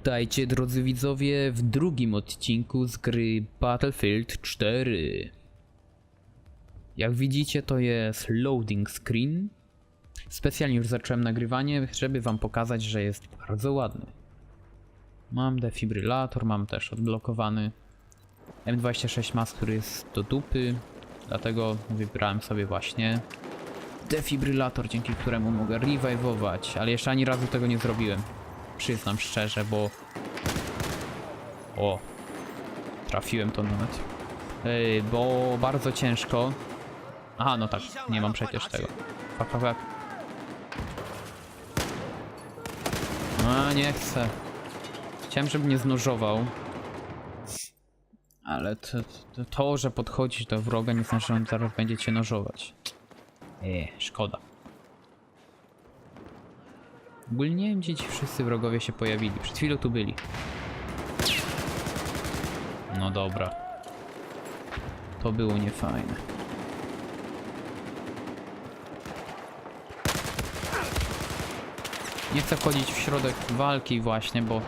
Witajcie drodzy widzowie w drugim odcinku z gry Battlefield 4. Jak widzicie to jest loading screen. Specjalnie już zacząłem nagrywanie, żeby wam pokazać, że jest bardzo ładny. Mam defibrylator, mam też odblokowany M26 mas, który jest do dupy, dlatego wybrałem sobie właśnie defibrylator, dzięki któremu mogę revive'ować, ale jeszcze ani razu tego nie zrobiłem. Przyznam szczerze, bo... O! Trafiłem to nawet. Ej, bo bardzo ciężko. Aha, no tak, nie mam przecież tego. Fak, fak, fak. A, nie chcę. Chciałem, żeby mnie znożował. Ale to, to, to, że podchodzisz do wroga nie znaczy, że on zaraz będzie cię nożować. Eee, szkoda. Ogólnie nie wiem, gdzie ci wszyscy wrogowie się pojawili. Przed chwilą tu byli. No dobra. To było niefajne. Nie chcę wchodzić w środek walki właśnie, bo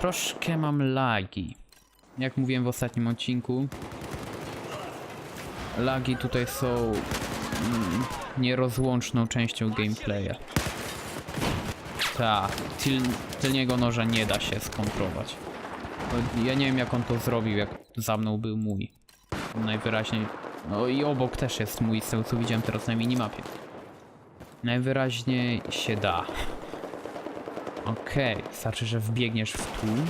troszkę mam lagi. Jak mówiłem w ostatnim odcinku, lagi tutaj są mm, nierozłączną częścią gameplaya. Tyl, tylniego noża nie da się skontrować. Ja nie wiem jak on to zrobił, jak za mną był mój. Najwyraźniej... No i obok też jest mój, z tego co widziałem teraz na minimapie. Najwyraźniej się da. Okej, wystarczy, że wbiegniesz w tłum.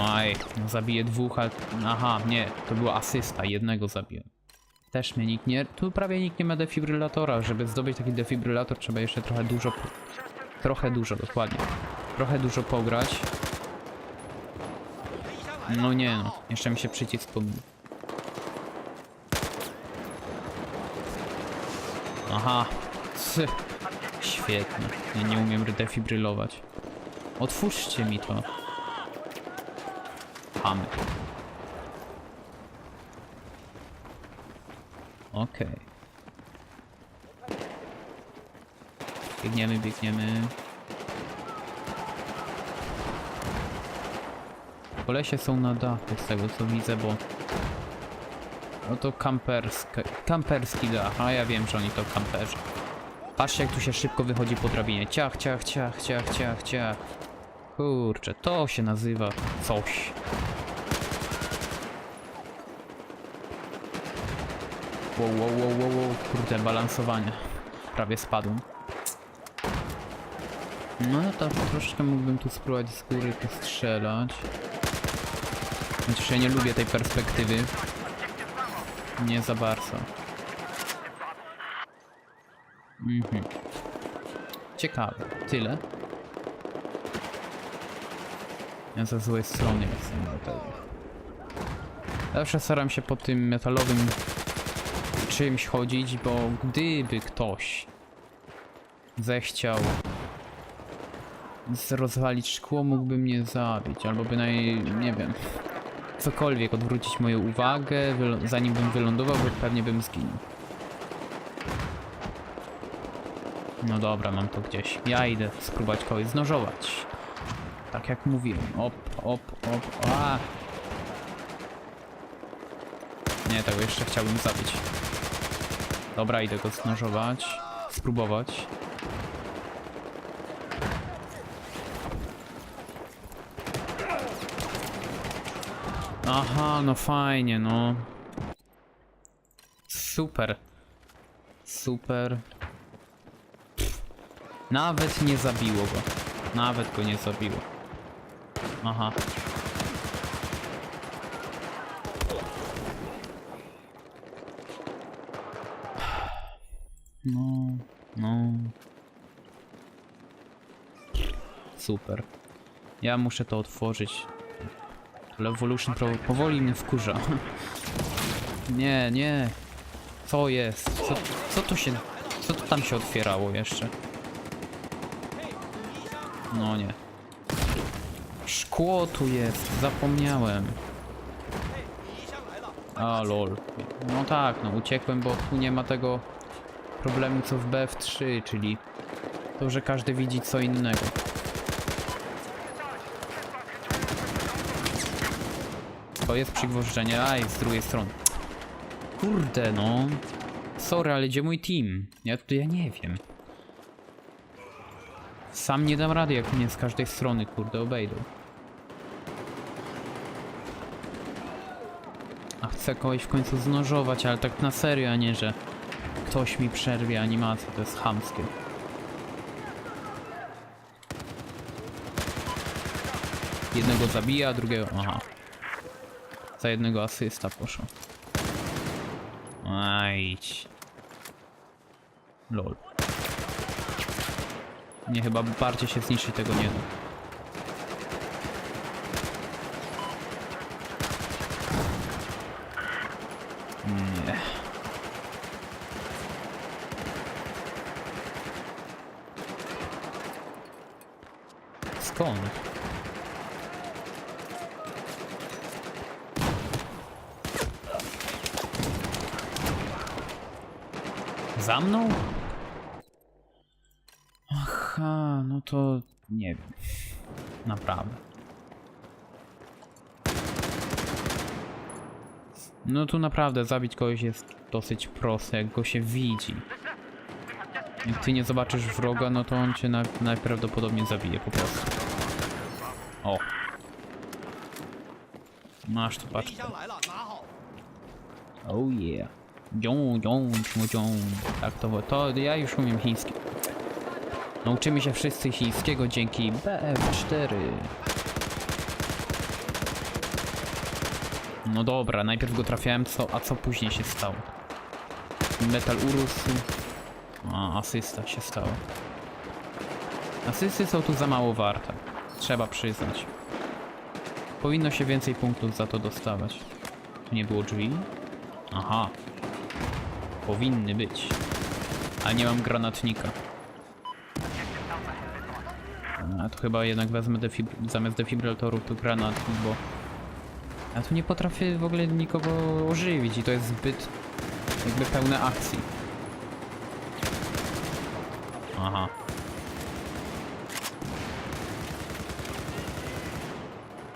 Oj, no zabiję dwóch. Aha, nie, to była asysta, jednego zabiłem. Też mnie nikt nie... Tu prawie nikt nie ma defibrylatora. Żeby zdobyć taki defibrylator trzeba jeszcze trochę dużo... Trochę dużo, dokładnie. Trochę dużo pograć. No nie no, jeszcze mi się przycisk pomylił. Aha, Sy. Świetnie. Ja nie umiem defibrylować. Otwórzcie mi to. Pamy. Okej. Biegniemy, biegniemy. Kolesie są na dachu z tego co widzę, bo... No to kamperska, kamperski dach, a ja wiem, że oni to kamperzy. Patrzcie jak tu się szybko wychodzi po drabinie. Ciach, ciach, ciach, ciach, ciach, ciach. Kurczę, to się nazywa coś. Wow, wow, wow, wow, wow. Kurde, balansowanie. Prawie spadłem. No to troszkę mógłbym tu spróbować z góry postrzelać. Chociaż ja nie lubię tej perspektywy. Nie za bardzo. Mhm. Ciekawe. Tyle. Ja ze złej strony jestem. Zawsze staram się po tym metalowym czymś chodzić, bo gdyby ktoś zechciał rozwalić szkło, mógłby mnie zabić, albo by naj... nie wiem, cokolwiek odwrócić moją uwagę, zanim bym wylądował, bo pewnie bym zginął. No dobra, mam to gdzieś. Ja idę spróbować kogoś znożować. Tak jak mówiłem. Op, op, op, a. Nie, tego jeszcze chciałbym zabić. Dobra, idę go znożować. Spróbować. Aha, no fajnie, no. Super. Super. Nawet nie zabiło go. Nawet go nie zabiło. Aha. No, no. Super. Ja muszę to otworzyć. Ale Evolution Pro powoli mnie wkurza. Nie, nie. Co jest? Co, co tu się... Co tu tam się otwierało jeszcze? No nie. Szkło tu jest, zapomniałem. A lol. No tak, no uciekłem, bo tu nie ma tego problemu co w BF3, czyli To, że każdy widzi co innego. To jest przygwożdżenie, aj, z drugiej strony. Kurde, no. Sorry, ale gdzie mój team? Ja tu, ja nie wiem. Sam nie dam rady, jak mnie z każdej strony, kurde, obejdą. A chcę kogoś w końcu znożować, ale tak na serio, a nie, że ktoś mi przerwie animację, to jest chamskie. Jednego zabija, drugiego... Aha. Za jednego asysta poszło. Ajdź. Lol. Nie, chyba bardziej się zniszczyć tego nie da. Nie. Skąd? Za mną? Aha, no to nie wiem. Naprawdę. No tu naprawdę zabić kogoś jest dosyć proste, jak go się widzi. I ty nie zobaczysz wroga, no to on cię najprawdopodobniej zabije po prostu. O. Masz tu paczkę. Oh yeah. Dzią, dzią, dzią. Tak to, to ja już umiem chiński. Nauczymy się wszyscy chińskiego dzięki BF4. No dobra, najpierw go trafiałem, co, a co później się stało? Metal urósł. A, asysta się stało. Asysty są tu za mało warte. Trzeba przyznać. Powinno się więcej punktów za to dostawać. Tu nie było drzwi? Aha. Powinny być. A nie mam granatnika. A to chyba jednak wezmę zamiast defibrylatorów tu granatnik, bo... Ja tu nie potrafię w ogóle nikogo ożywić i to jest zbyt jakby pełne akcji. Aha.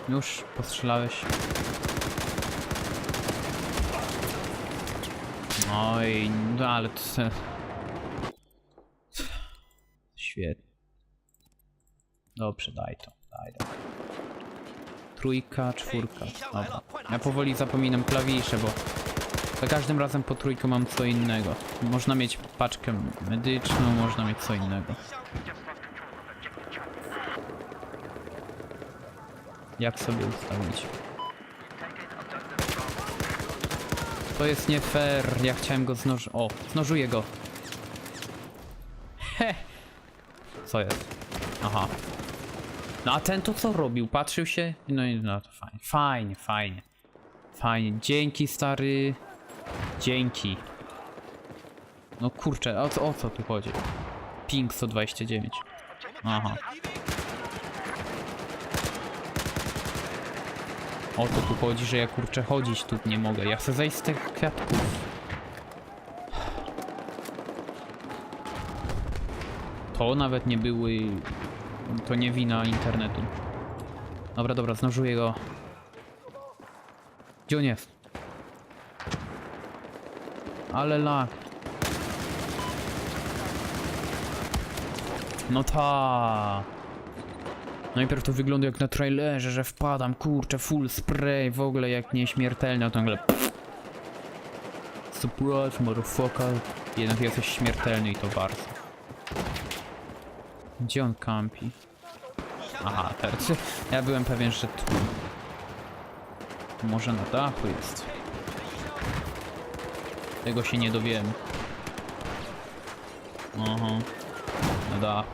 Już postrzelałeś. No i no ale to... se- Świetnie. Dobrze, daj to, daj, daj. Trójka, czwórka. Dobra. Ja powoli zapominam klawisze, bo za każdym razem po trójku mam co innego. Można mieć paczkę medyczną, można mieć co innego. Jak sobie ustawić? To jest nie fair. Ja chciałem go znoż... O, znożuję go. He! Co jest? Aha. No a ten to co robił? Patrzył się? No i no to fajnie. Fajnie, fajnie. Fajnie. Dzięki stary. Dzięki. No kurczę, o co, o co tu chodzi? Ping 129. Aha. O to tu chodzi, że ja kurczę chodzić tu nie mogę. Ja chcę zejść z tych kwiatków. To nawet nie były... To nie wina internetu. Dobra, dobra, znożuję go. Gdzie on jest? Ale lak. No ta. Najpierw to wygląda jak na trailerze, że wpadam, kurczę, full spray, w ogóle jak nieśmiertelny, a to nagle. Surprise, motherfucker. Jednak jesteś śmiertelny i to bardzo. Gdzie on kampi? Aha, teraz. Ja byłem pewien, że tu. Może na dachu jest. Tego się nie dowiem. Aha. Na dachu.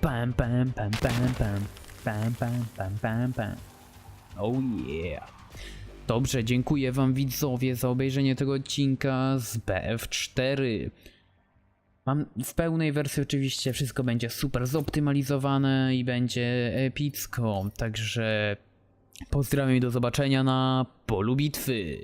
Pam, pam, pam, pam, pam. Pam, pam, pam, pam, pam. Oh yeah. Dobrze, dziękuję wam widzowie za obejrzenie tego odcinka z BF4. Mam w pełnej wersji oczywiście wszystko będzie super zoptymalizowane i będzie epicko, także pozdrawiam i do zobaczenia na polu bitwy.